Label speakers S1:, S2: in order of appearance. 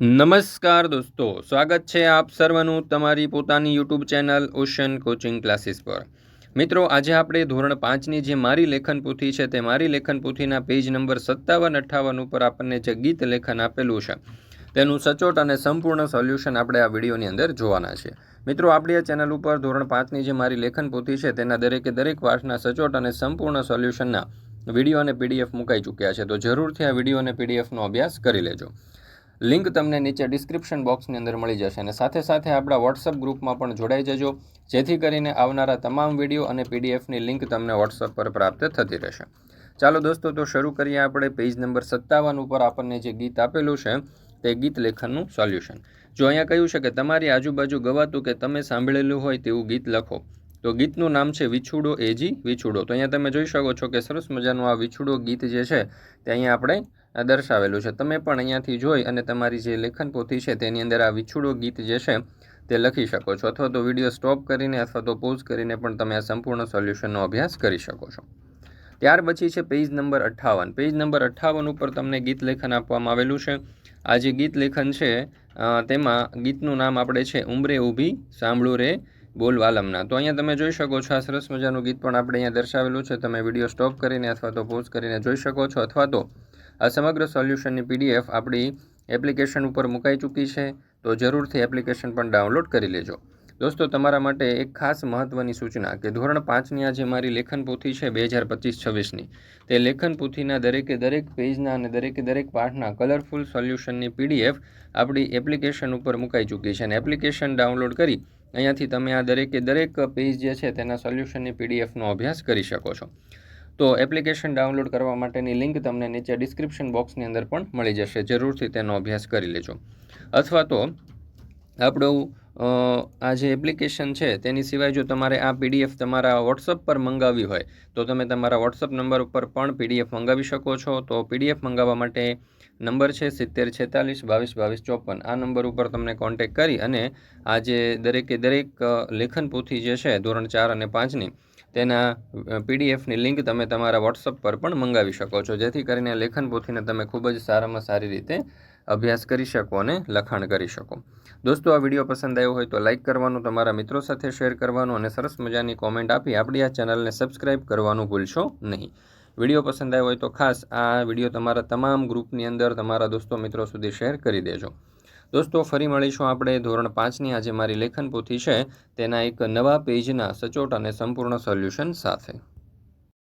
S1: નમસ્કાર દોસ્તો, સ્વાગત છે આપ સર્વનું તમારી પોતાની YouTube channel ocean coaching classes પર. મિત્રો, આજે આપણે ધોરણ પાંચની જે મારી લેખન પોથી છે, તે મારી લેખન પોથીના પેજ નંબર સત્તાવન અઠ્ઠાવન ઉપર આપણને જે ગીત લેખન આપેલું છે, તેનું સચોટ અને સંપૂર્ણ સોલ્યુશન આપણે આ વિડીયોની અંદર જોવાના છે. મિત્રો, આપણી આ ચેનલ ઉપર ધોરણ પાંચની જે મારી લેખન પોથી છે, તેના દરેકે દરેક પાઠના સચોટ અને સંપૂર્ણ સોલ્યુશનના વીડિયો અને પીડીએફ મુકાઈ ચૂક્યા છે, તો જરૂરથી આ વીડિયો અને પીડીએફનો અભ્યાસ કરી લેજો. લિંક તમને નીચે ડિસ્ક્રિપ્શન બોક્સની અંદર મળી જશે અને સાથે સાથે આપણા વોટ્સઅપ ગ્રુપમાં પણ જોડાઈ જજો, જેથી કરીને આવનારા તમામ વીડિયો અને પીડીએફની લિંક તમને વોટ્સઅપ પર પ્રાપ્ત થતી રહેશે. ચાલો દોસ્તો, તો શરૂ કરીએ આપણે પેજ નંબર સત્તાવન ઉપર આપણને જે ગીત આપેલું છે, તે ગીત લેખનનું સોલ્યુશન જો અહીંયા કહ્યું છે કે તમારી આજુબાજુ ગવાતું કે તમે સાંભળેલું હોય તેવું ગીત લખો, તો ગીતનું નામ છે વિછુડો એજી વિછુડો. તો અહીંયા તમે જોઈ શકો છો કે સરસ મજાનું આ વિછુડો ગીત જે છે, તે અહીંયા આપણે દર્શાવેલું છે. તમે પણ અહીંયાથી જોઈ અને તમારી જે લેખન પોથી છે તેની અંદર આ વિછુડો ગીત જે છે તે લખી શકો છો અથવા તો વીડિયો સ્ટોપ કરીને અથવા તો પોઝ કરીને પણ તમે આ સંપૂર્ણ સોલ્યુશનનો અભ્યાસ કરી શકો છો. ત્યાર પછી છે પેજ નંબર અઠ્ઠાવન. પેજ નંબર અઠ્ઠાવન ઉપર તમને ગીત લેખન આપવામાં આવેલું છે. આ જે ગીત લેખન છે તેમાં ગીતનું નામ આપણે છે ઉમરે ઊભી, સાંભળું રે, બોલ વાલમના. તો અહીંયા તમે જોઈ શકો છો આ સરસ મજાનું ગીત પણ આપણે અહીંયા દર્શાવેલું છે. તમે વીડિયો સ્ટોપ કરીને અથવા તો પોઝ કરીને જોઈ શકો છો અથવા તો આ સમગ્ર સોલ્યુશનની પીડીએફ આપણી એપ્લિકેશન ઉપર મુકાઈ ચૂકી છે, તો જરૂરથી એપ્લિકેશન પણ ડાઉનલોડ કરી લેજો. દોસ્તો, તમારા માટે એક ખાસ મહત્ત્વની સૂચના કે ધોરણ પાંચની આ જે મારી લેખન પોથી છે, બે હજાર પચીસ છવ્વીસની, તે લેખન પોથીના દરેકે દરેક પેજના અને દરેકે દરેક પાઠના કલરફુલ સોલ્યુશનની પીડીએફ આપણી એપ્લિકેશન ઉપર મુકાઈ ચૂકી છે. અને એપ્લિકેશન ડાઉનલોડ કરી અહીંયાથી તમે આ દરેકે દરેક પેજ જે છે, તેના સોલ્યુશનની પીડીએફનો અભ્યાસ કરી શકો છો. તો એપ્લિકેશન ડાઉનલોડ કરવા માટેની લિંક તમને નીચે ડિસ્ક્રિપ્શન બોક્સની અંદર પણ મળી જશે. જરૂરથી તેનો અભ્યાસ કરી લેજો. અથવા તો આપણું આ જે એપ્લિકેશન છે, તેની સિવાય જો તમારે આ પીડીએફ તમારા વોટ્સઅપ પર મંગાવવી હોય, તો તમે તમારા વોટ્સઅપ નંબર ઉપર પણ પીડીએફ મંગાવી શકો છો. તો પીડીએફ મંગાવવા માટે નંબર છે સિત્તેર છેતાલીસ બાવીસ બાવીસ ચોપન. આ નંબર ઉપર તમને કોન્ટેક કરી અને આ જે દરેકે દરેક લેખન પોથી જે છે, ધોરણ ચાર અને પાંચની તેના પીડીએફની લિંક તમે તમારા વોટ્સઅપ પર પણ મંગાવી શકો છો. જેથી કરીને લેખન પોથીને તમે ખૂબ જ સારામાં સારી રીતે અભ્યાસ કરી શકો અને લખાણ કરી શકો. દોસ્તો, આ વીડિયો પસંદ આવ્યો હોય તો લાઇક કરવાનું, તમારા મિત્રો સાથે શેર કરવાનું અને સરસ મજાની કોમેન્ટ આપી આપણી આ ચેનલને સબસ્ક્રાઇબ કરવાનું ભૂલશો નહીં. વીડિયો પસંદ આવ્યો હોય તો ખાસ આ વીડિયો તમારા તમામ ગ્રુપની અંદર તમારા દોસ્તો મિત્રો સુધી શેર કરી દેજો. દોસ્તો, ફરી મળીશું આપણે ધોરણ પાંચની આજે મારી લેખન પોથી છે તેના એક નવા પેજના સચોટ અને સંપૂર્ણ સોલ્યુશન સાથે.